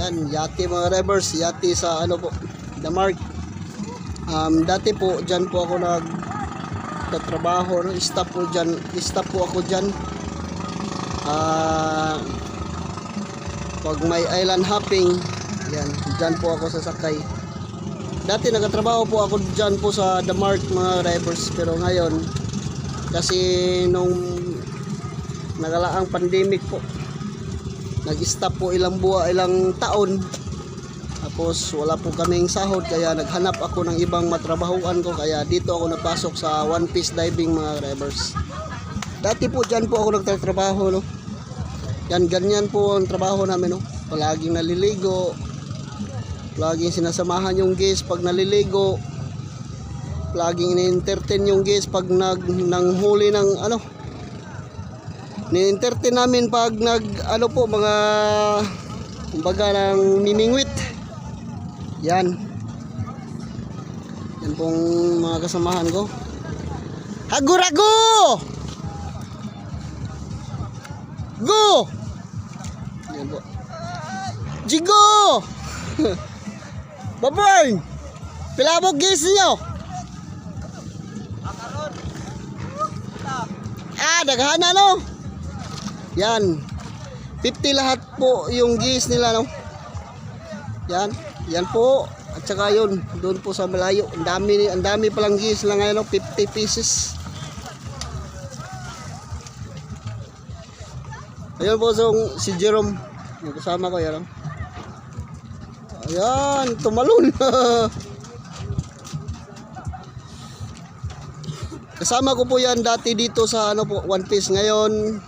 Yan, yati mga drivers, yati sa ano po, The Mark. Um, dati po, dyan po ako nag tatrabaho, stop po dyan, stop po ako dyan. Ah, pag may island hopping, yan, dyan po ako sasakay. Dati nagatrabaho po ako dyan po sa The Mark mga drivers, pero ngayon, kasi nung nagalaang pandemic po, nag-stop po ilang buwa, ilang taon. Tapos wala po kaming sahod kaya naghanap ako ng ibang matrabahuan ko kaya dito ako napasok sa one piece diving mga drivers. Dati po dyan po ako nagtatrabaho no. Yan ganyan po ang trabaho namin no. Palaging naliligo. Palaging sinasamahan yung guys pag naliligo. Palaging ini-entertain yung guys pag nag nang huli ng ano ni-entertain namin pag nag ano po mga kumbaga ng mimingwit. Yan. Yan pong mga kasamahan ko. Hagurago! Go! Yan po. Jigo! Baboy! Pilabog gis niyo ah daghan na no yan. 50 lahat po yung gis nila no. Yan. Yan po. At saka yun, doon po sa malayo. Ang dami, ang dami palang gis lang ngayon, no? 50 pieces. Ayun po so, si Jerome. Yung kasama ko yan. no? Ayan, tumalon. Kasama ko po yan dati dito sa ano po, One Piece ngayon.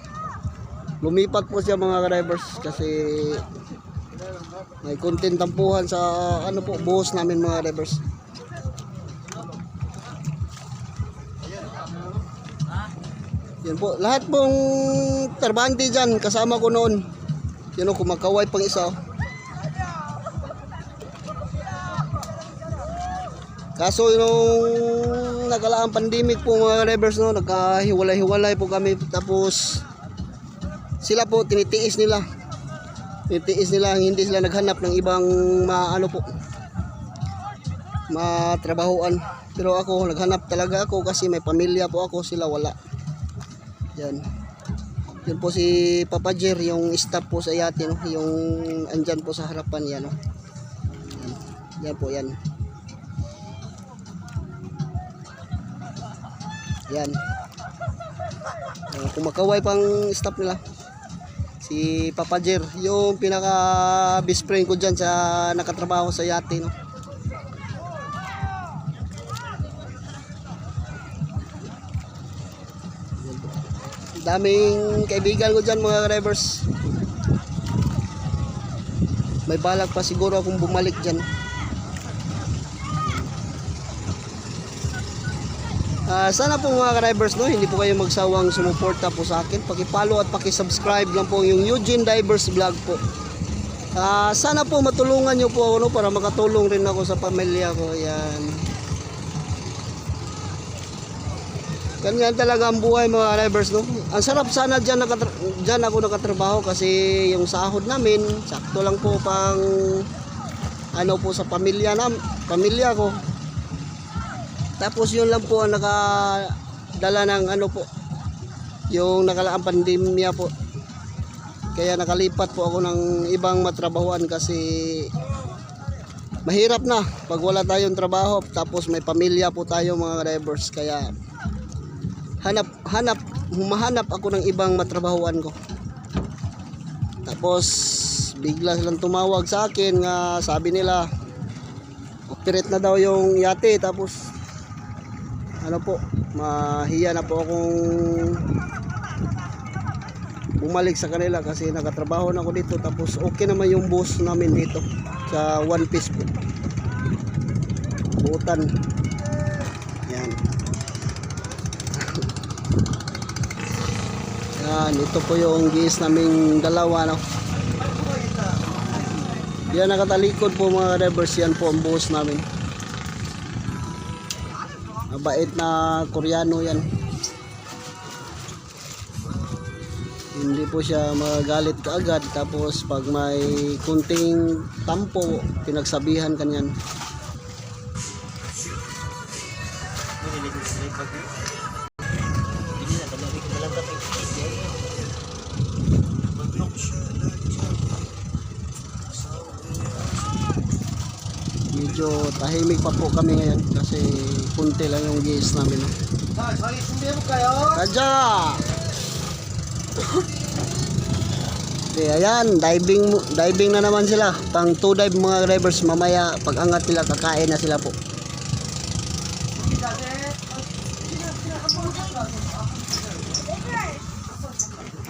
Lumipat po siya mga drivers kasi may content tampuhan sa ano po boss namin mga drivers. Yan po, lahat pong terbante dyan, kasama ko noon. Yan o, kumakaway pang isa. oh. Kaso nung nagalaang pandemic po mga drivers no, nagkahiwalay-hiwalay po kami tapos sila po tinitiis nila. Tinitiis nila hindi sila naghanap ng ibang maano po. Matrabahuan pero ako naghanap talaga ako kasi may pamilya po ako sila wala. Yan. Yun po si Papa Jer yung staff po sa yate no? yung andyan po sa harapan yan yan. yan po yan. Yan. Uh, kumakaway pang staff nila si Papa Jer yung pinaka best friend ko dyan sa nakatrabaho sa yate no? Daming kaibigan ko dyan mga drivers. May balak pa siguro akong bumalik dyan Ah, sana po mga drivers no, hindi po kayo magsawang sumuporta po sa akin. Paki-follow at paki-subscribe lang po yung Eugene Divers Vlog po. Ah, sana po matulungan niyo po ako no para makatulong rin ako sa pamilya ko. Yan. Ganyan talaga ang buhay mga drivers no. Ang sarap sana diyan nakatra- diyan ako nakatrabaho kasi yung sahod namin sakto lang po pang ano po sa pamilya nam, pamilya ko. Tapos yun lang po ang nakadala ng ano po, yung nakalaang pandemya po. Kaya nakalipat po ako ng ibang matrabahuan kasi mahirap na pag wala tayong trabaho tapos may pamilya po tayo mga drivers kaya hanap hanap humahanap ako ng ibang matrabahuan ko. Tapos bigla silang tumawag sa akin nga sabi nila operate na daw yung yate tapos ano po, mahiya na po akong bumalik sa kanila kasi nakatrabaho na ako dito tapos okay naman yung boss namin dito sa One Piece po. Butan. Yan. Yan, ito po yung gis naming dalawa no. Yan nakatalikod po mga drivers yan po ang boss namin. Mabait na Koreano yan. Hindi po siya magalit kaagad tapos pag may kunting tampo, pinagsabihan kanyan. Medyo tahimik pa po kami ngayon kasi kunti lang yung gas namin. Kadya! Okay, ayan, diving diving na naman sila. Pang two dive mga drivers mamaya pag angat nila kakain na sila po.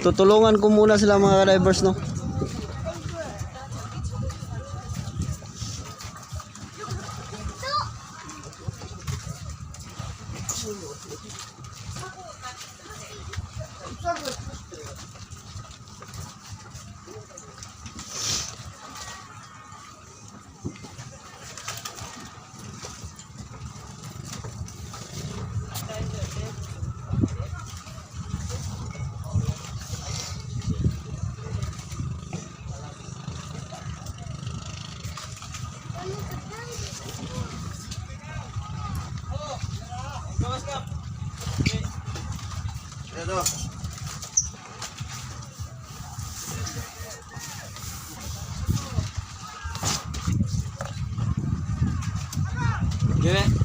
Tutulungan ko muna sila mga drivers no. Thank you. 因为。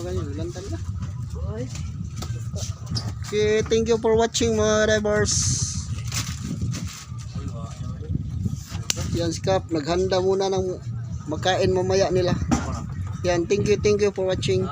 Binta nila. Okay, thank you for watching mga drivers. Yan si Kap, naghanda muna ng makain mamaya nila. Yan, thank you, thank you for watching.